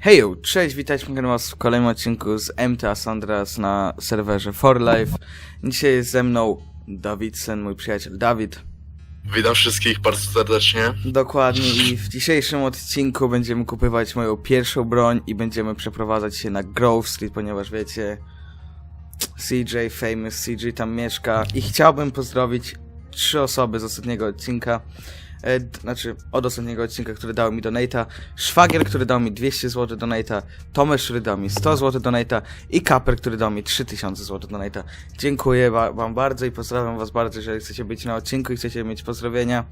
Hejo, cześć, witajcie was w kolejnym odcinku z MTA Sandras na serwerze For Life. Dzisiaj jest ze mną Dawidsen, mój przyjaciel Dawid. Witam wszystkich bardzo serdecznie. Dokładnie i w dzisiejszym odcinku będziemy kupywać moją pierwszą broń i będziemy przeprowadzać się na Grove Street, ponieważ wiecie, CJ, famous CJ tam mieszka i chciałbym pozdrowić trzy osoby z ostatniego odcinka. E, znaczy, od ostatniego odcinka, który dał mi donata, Szwagier, który dał mi 200 zł donata, Tomasz, który dał mi 100 zł donata i Kaper, który dał mi 3000 zł donata. Dziękuję wa- wam bardzo i pozdrawiam was bardzo, jeżeli chcecie być na odcinku i chcecie mieć pozdrowienia,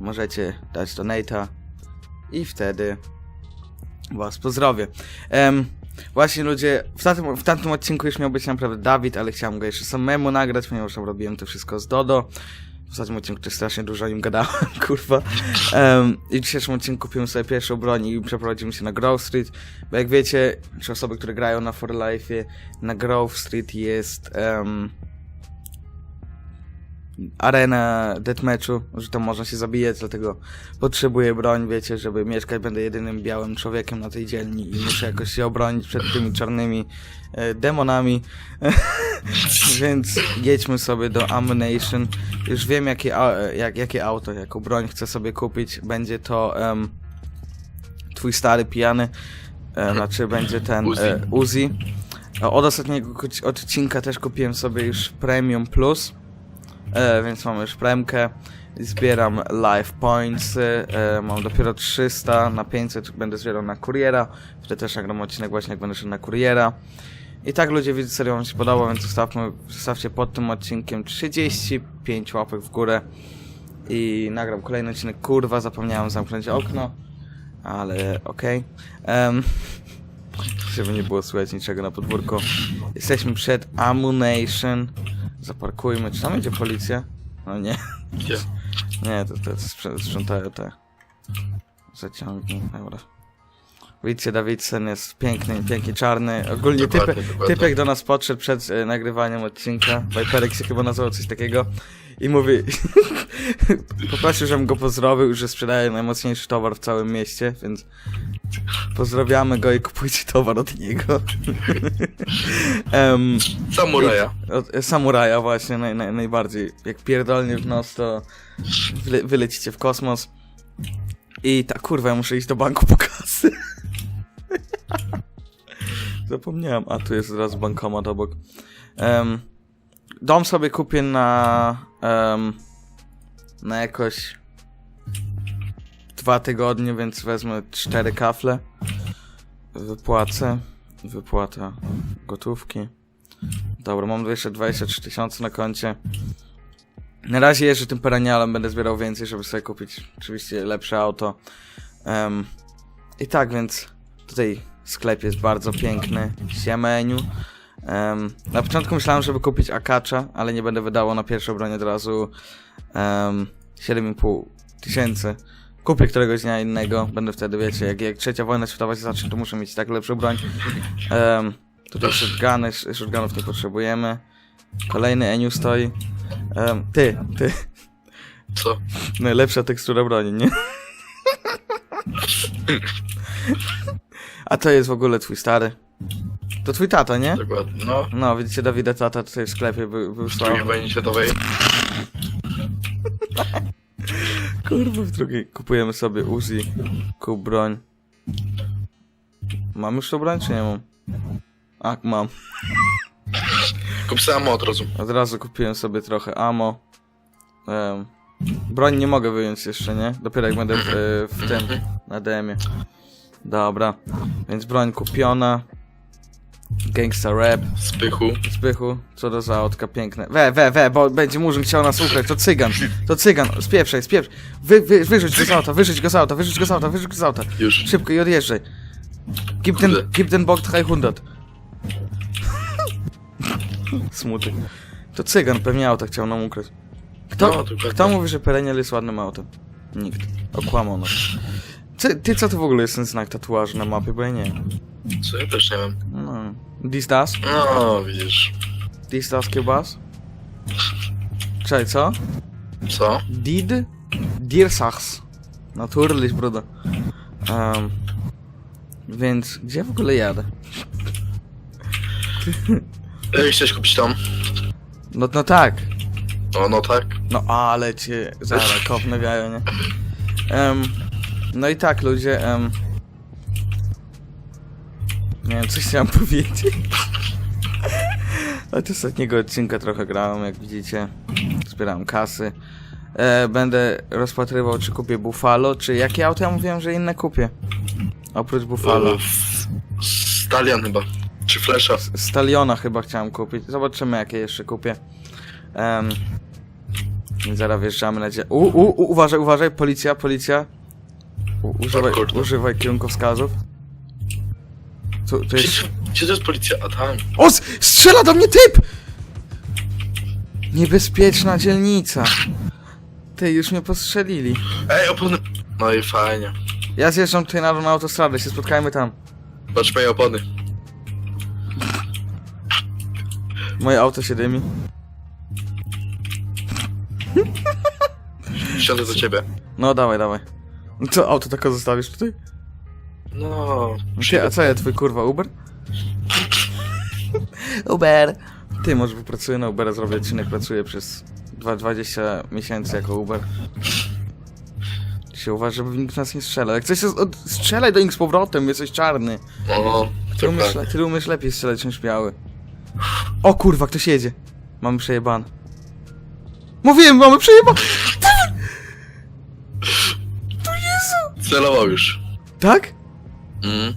możecie dać donata i wtedy was pozdrowię. Właśnie ludzie, w tamtym, w tamtym odcinku już miał być naprawdę Dawid, ale chciałem go jeszcze samemu nagrać, ponieważ tam robiłem to wszystko z Dodo. W ostatnim odcinku też strasznie dużo o nim gadałem, kurwa. Em, I w dzisiejszym odcinku kupiłem sobie pierwszą broń i przeprowadzimy się na Grove Street. Bo jak wiecie, czy osoby, które grają na For Life, na Grove Street jest em, arena deathmatchu, że tam można się zabijać, dlatego potrzebuję broń, wiecie, żeby mieszkać, będę jedynym białym człowiekiem na tej dzielni i muszę jakoś się obronić przed tymi czarnymi e, demonami. Więc jedźmy sobie do Ammunition. Już wiem, jakie, a- jak, jakie auto, jaką broń chcę sobie kupić. Będzie to em, twój stary pijany, e, znaczy będzie ten Uzi. e, Uzi. E, Od ostatniego odcinka też kupiłem sobie już Premium Plus, e, więc mam już premkę. Zbieram life points, e, mam dopiero 300 na 500 będę zbierał na kuriera. Wtedy też nagram odcinek właśnie jak będę szedł na kuriera. I tak ludzie widzę, serio wam się podoba, więc zostawmy, zostawcie pod tym odcinkiem 35 łapek w górę. I nagram kolejny odcinek. Kurwa, zapomniałem zamknąć okno. Ale okej. Em, żeby nie było słychać niczego na podwórku. Jesteśmy przed Ammunition. Zaparkujmy. Czy tam będzie policja? No nie. Gdzie? Nie, to, to, sprze- sprzątają te zaciągi. Dobra. Widzicie, Dawidsen jest piękny, pięknie czarny. Ogólnie Dokładnie, typek, do nas podszedł przed e, nagrywaniem odcinka. Viperek się chyba nazywał coś takiego. I mówi... Poprosił, żebym go pozdrowił, że sprzedaje najmocniejszy towar w całym mieście, więc... Pozdrawiamy go i kupujcie towar od niego. Em, Samuraja. samuraja właśnie naj, naj, najbardziej. Jak pierdolnie w nos, to wyle, wylecicie w kosmos. I ta kurwa, ja muszę iść do banku po kasy. Zapomniałem, a tu jest zaraz bankomat obok. Em, dom sobie kupię na em, na jakoś dwa tygodnie, więc wezmę cztery kafle. Wypłacę. Wypłata gotówki. Dobra, mam jeszcze 23 tysiące na koncie. Na razie jeżdżę tym peranialem, będę zbierał więcej, żeby sobie kupić oczywiście lepsze auto. Em, I tak, więc tutaj sklep jest bardzo piękny. Siemeniu. Um, na początku myślałem, żeby kupić Akacza, ale nie będę wydało na pierwszą broń od razu um, 7,5 tysięcy. Kupię któregoś dnia innego, będę wtedy, wiecie, jak, jak trzecia wojna światowa się zacznie, to muszę mieć tak lepszą broń. Um, tutaj shotguny, sh- shotgunów nie potrzebujemy. Kolejny Eniu stoi. Em, ty, ty, Co? najlepsza tekstura broni, nie? A to jest w ogóle twój stary. To twój tata, nie? Dokładnie. No. No, widzicie, Dawida tata tutaj w sklepie był, był W drugiej wojnie światowej. Kurwa, w drugiej kupujemy sobie Uzi, kup broń. Mam już tą broń, czy nie mam? A, mam. Kup samo od razu. Od razu kupiłem sobie trochę ammo. Em, broń nie mogę wyjąć jeszcze, nie? Dopiero jak będę w, e, w tym, na DM-ie. Dobra, więc broń kupiona. Gangsta rap, Spychu. spychu, co do zaotka piękne. We, we, we, bo będzie murzyn chciał nas ukraść, to cygan, to cygan, spieprzaj, spieprzaj. Wy, wy, wyrzuć go z auta, wyrzuć go z auta, wyrzuć go z auta, wyrzuć go z auta. Już. Szybko i odjeżdżaj. Gib ten, Kurde. gib ten Bock 300. Smutek. To cygan pewnie auta chciał nam ukraść. Kto, No, kto mówi, że Perenial jest ładnym autem? Nikt. Okłamał nas. Ty, ty co to w ogóle jest ten znak tatuażu na mapie, bo ja nie wiem. Co ja też nie wiem. No. This does? No, widzisz. This does kiełbas? Czekaj, co? Co? Did? Dir Sachs. Natürlich, bruder. Um, Więc gdzie w ogóle jadę? Chciałeś kupić tam? No, no tak. No, no tak. No ale cię zaraz kopnę jajo, nie? Em, no i tak ludzie, em, nie wiem, coś chciałem powiedzieć. Od ostatniego odcinka trochę grałem, jak widzicie. Zbierałem kasy. E, będę rozpatrywał, czy kupię Buffalo, czy jakie auto ja mówiłem, że inne kupię. Oprócz Buffalo. E, Stalion chyba. Czy Flesza. Staliona chyba chciałem kupić. Zobaczymy, jakie jeszcze kupię. Um, zaraz wjeżdżamy na dzie... U, u, u, uważaj, uważaj, policja, policja. U, używaj, kurde. używaj kierunkowskazów. Tu, tu jest... Gdzie, gdzie to jest policja? A tam. O, s- strzela do mnie typ! Niebezpieczna dzielnica. Ty, już mnie postrzelili. Ej, opony. No i fajnie. Ja zjeżdżam tutaj na, na autostradę, się spotkajmy tam. Patrz moje opony. Moje auto się dymi. Wsiądę do ciebie. No, dawaj, dawaj. No Co, auto tako zostawisz tutaj? No. Ty, a co ja, twój kurwa Uber? Uber! Ty, może popracuję na Ubera, zrobię odcinek, pracuję przez dwa- 20 miesięcy jako Uber. Się uważa, żeby nikt nas nie strzelał. Jak coś jest, od... strzelaj do nich z powrotem, jesteś czarny. No, Ty umiesz, tak. ty umiesz lepiej strzelać niż biały. O kurwa, ktoś jedzie. Mamy przejebane. Mówiłem, mamy przejebane! Celował już. Tak? Mm.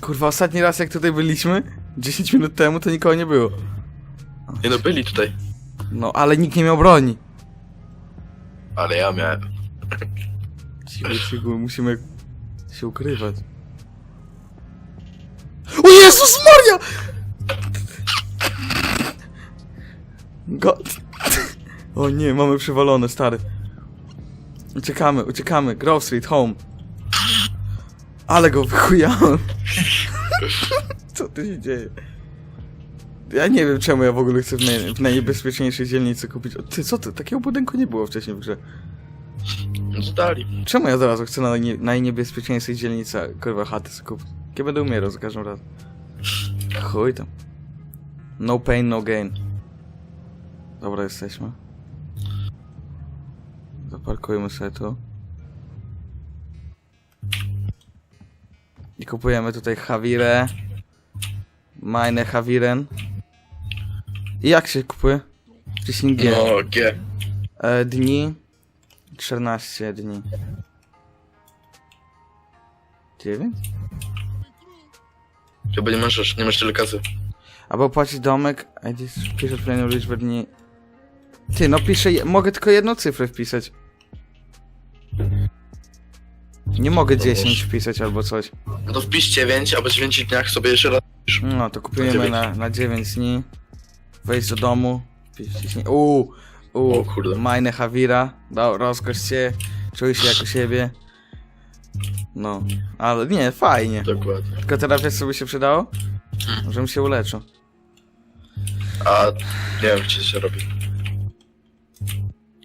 Kurwa, ostatni raz jak tutaj byliśmy, 10 minut temu, to nikogo nie było. Nie no, byli tutaj. No, ale nikt nie miał broni. Ale ja miałem. Cicho, cicho, musimy się ukrywać. O Jezus Maria! Go... O nie, mamy przywalone, stary. Uciekamy, uciekamy. Grove Street, home. Ale go wychujałem. Co tu się dzieje? Ja nie wiem, czemu ja w ogóle chcę w, naj, w najniebezpieczniejszej dzielnicy kupić. O, Ty, co ty? Takiego budynku nie było wcześniej w grze. No to dali. Czemu ja zaraz chcę na nie, najniebezpieczniejszej dzielnicy, kurwa, chaty kupić? Kiedy będę umierał za każdym razem. Chuj tam. No pain, no gain. Dobra, jesteśmy. Zaparkujmy sobie tu. I kupujemy tutaj Havirę. Meine Haviren. I jak się kupuje? Wciśnij G. No, G. E, dni. 14 dni. 9? Chyba nie możesz, nie masz tyle kasy. Albo płacić domek, a gdzieś pisz odpowiednią liczbę dni. Ty, no piszę, je- mogę tylko jedną cyfrę wpisać. Nie mogę 10 wpisać albo coś. No to wpisz 9, a po 9 dniach sobie jeszcze raz. No, to kupujemy na, na 9 dni. Wejść do domu. Uuu, uuu, kurde. Meine Havira. Dał, rozkosz cię. Czuj się jak u siebie. No, ale nie, fajnie. Dokładnie. Tylko teraz wiesz co by się przydało? Hmm. Żebym się uleczył. A nie wiem, gdzie się robi.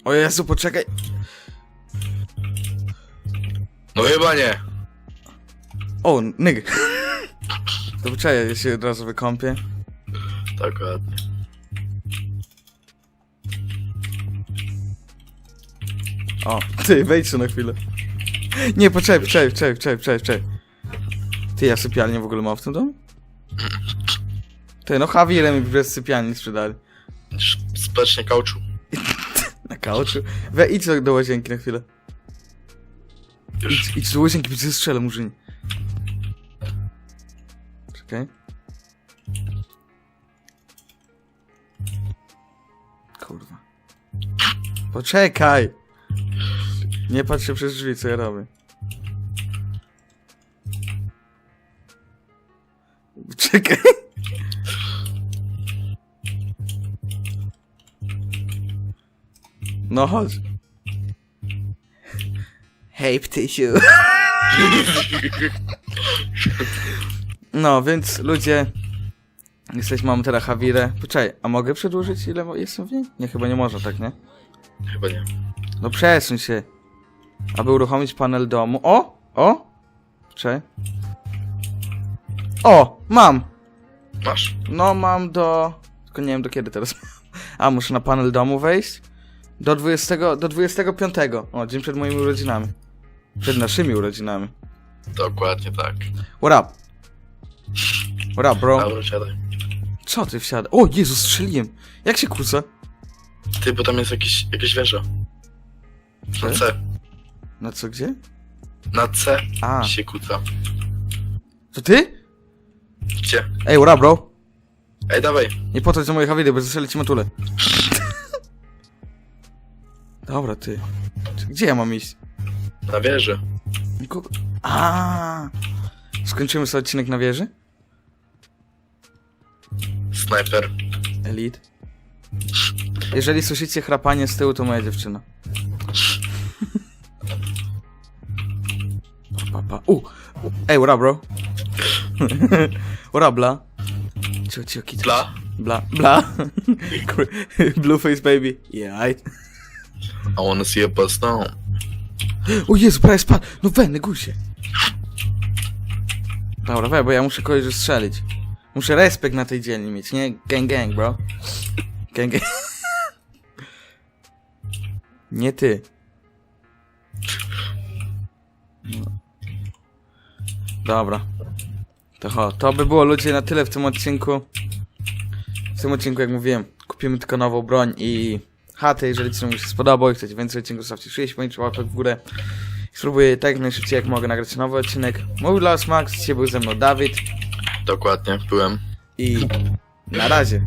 O Jezu, poczekaj. No chyba nie. O, nyg. To ja się od razu wykąpię. Dokładnie. O, ty, wejdź tu na chwilę. Nie, poczekaj, poczekaj, poczekaj, poczekaj, poczekaj, poczekaj. Ty, ja sypialnię w ogóle mam w tym domu? Ty, no Javierem mi bez sypialni sprzedali. Kauczu. Na kauczu. We, idź do, do łazienki na chwilę. Już. Idź, do łazienki, cię strzelę, murzyni. Czekaj. Kurwa. Poczekaj! Nie patrz się przez drzwi, co ja robię. Czekaj. No chodź. Hej, ptysiu. No, więc ludzie... Jesteśmy, mamy teraz Hawirę. Poczekaj, a mogę przedłużyć ile mo- jestem w niej? Nie, chyba nie można, tak, nie? Chyba nie. No przesuń się. Aby uruchomić panel domu. O! O! Czekaj. O, mam! Masz. No, mam do... Tylko nie wiem do kiedy teraz. A, muszę na panel domu wejść? Do 20... do 25. O, dzień przed moimi urodzinami. Przed naszymi urodzinami. Dokładnie tak. What up? What up, bro? Dobra, siadaj. Co ty wsiada? O, Jezu, strzeliłem! Jak się kłóca? Ty, bo tam jest jakiś, jakieś wieża. Na? C. Na co, gdzie? Na C A, się kłóca. to ty? Gdzie? Ej, what up, bro? Ej, dawaj. Nie podchodź do mojej hawili, bo zastrzeli ci matulę. Dobra, ty. Gdzie ja mam iść? Na wieży. A. Skończymy sobie odcinek na wieży? Snajper. Elite. Jeżeli słyszycie chrapanie z tyłu, to moja dziewczyna. Pa, pa. U! Ej, up, bro? up, bla? Cio, cio. Bla? Bla, bla. Blueface baby. Yeah, right. I wanna see a bus now. O Jezu, prawie spadł. No we, guzie. Dobra, we, bo ja muszę kogoś strzelić. Muszę respekt na tej dzielni mieć, nie? Gang, gang, bro. Gang, gang. Nie ty. Dobra. To cho, to by było ludzie na tyle w tym odcinku. W tym odcinku, jak mówiłem, kupimy tylko nową broń i chatę. Jeżeli ci się spodobał i chcecie więcej odcinków, zostawcie 65 łapek w górę. Spróbuję tak najszybciej jak mogę nagrać nowy odcinek. Dla was Max, dzisiaj był ze mną Dawid Dokładnie, byłem. i na razie.